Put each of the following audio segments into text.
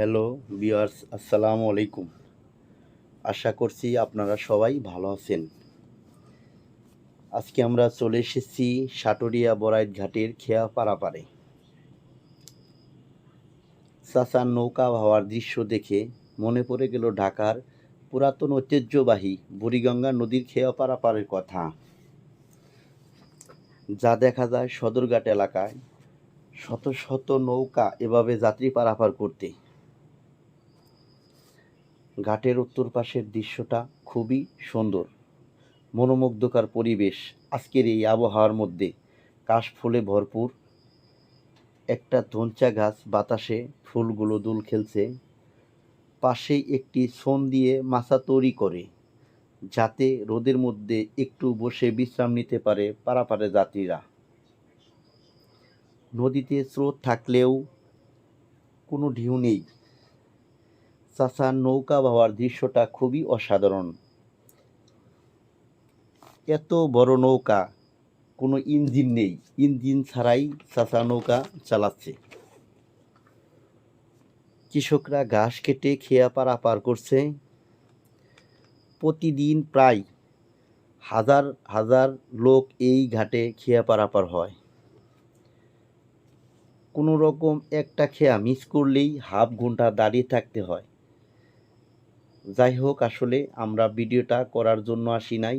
Hello বিয়ার্স আসসালামু আলাইকুম। আশা করছি আপনারা সবাই ভালো আছেন। আজকে আমরা চলে এসেছি সাটুরিয়া বরাইত ঘাটের খেয়া পারাপারে। চাচার নৌকা ভাওয়ার দৃশ্য দেখে মনে পড়ে গেল ঢাকার পুরাতন ঐতিহ্যবাহী বুড়িগঙ্গা নদীর খেয়া পারাপারের কথা। যা দেখা যায় সদরঘাট এলাকায় শত শত নৌকা এভাবে যাত্রী পারাপার করতে। ঘাটের উত্তর পাশের দৃশ্যটা খুবই সুন্দর। মনোমুগ্ধকর পরিবেশ আজকের এই আবহাওয়ার মধ্যে। কাশফুলে ভরপুর। একটা ধনচা গাছ বাতাসে ফুলগুলো দুল খেলছে। পাশেই একটি সোন দিয়ে মাছা তৈরি করে, যাতে রোদের মধ্যে একটু বসে বিশ্রাম নিতে পারে পারাপারে যাত্রীরা। নদীতে স্রোত থাকলেও কোনো ঢেউ নেই। চাচার নৌকা বাওয়ার দৃশ্যটা খুবই অসাধারণ। এত বড় নৌকা, কোনো ইঞ্জিন নেই। ইঞ্জিন ছাড়াই চাচা নৌকা চালাচ্ছে। কৃষকরা ঘাস কেটে খেয়া পারাপার করছে। প্রতিদিন প্রায় হাজার হাজার লোক এই ঘাটে খেয়া পারাপার হয়। কোনো রকম একটা খেয়া মিস করলেই হাফ ঘণ্টা দাঁড়িয়ে থাকতে হয়। যাই হোক, আসলে আমরা ভিডিওটা করার জন্য আসি নাই।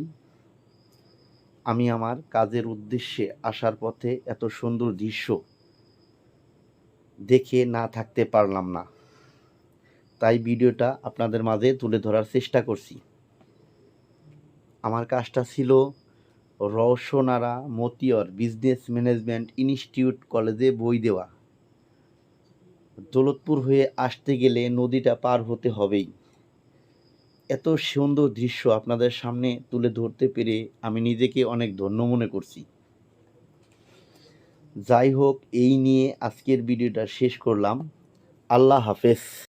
আমি আমার কাজের উদ্দেশ্যে আসার পথে এত সুন্দর দৃশ্য দেখে না থাকতে পারলাম না। তাই ভিডিওটা আপনাদের মাঝে তুলে ধরার চেষ্টা করছি। আমার কাজটা ছিল Roushanara Motiur business management institute কলেজে বই দেওয়া। দৌলতপুর হয়ে আসতে গেলে নদীটা পার হতে হবেই। এত সুন্দর দৃশ্য আপনাদের সামনে তুলে ধরতে পেরে আমি নিজেকে অনেক ধন্য মনে করছি। যাই হোক, এই নিয়ে আজকের ভিডিওটা শেষ করলাম। আল্লাহ হাফেজ।